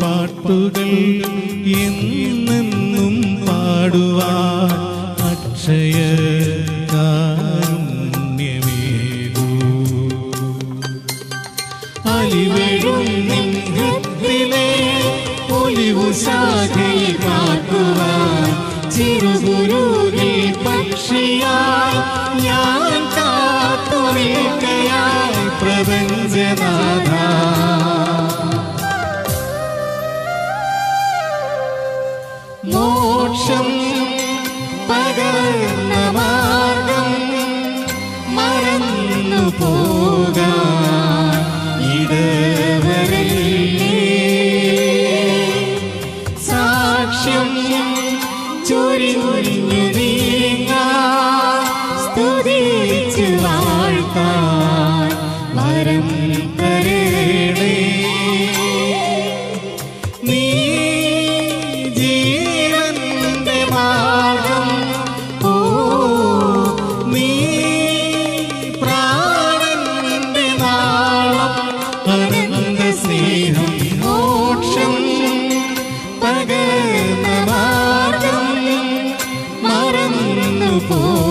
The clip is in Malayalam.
പാട്ടുകൾ എന്നെന്നും പാടുവാൻ അക്ഷയ കാരുണ്യമേകൂ അലിവഴും ചിറുകുരുകിൽ പക്ഷിയായി ഞാൻ കാത്തു പ്രപഞ്ചനാഥ. മോക്ഷം പകർന്ന മാർഗം മറന്നു പോകാൻ ഇടവരല്ലേ? സാക്ഷ്യം ചൊരിഞ്ഞു നീങ്ങാൻ സ്തുതിച്ചു വാഴ്ത്താൻ വരം തരേണേ നീ ജീവന്റെ മാർഗം ഓ നീ പ്രാണന്റെ നാളം അനന്ത മറന്നു പോകാൻ ഇട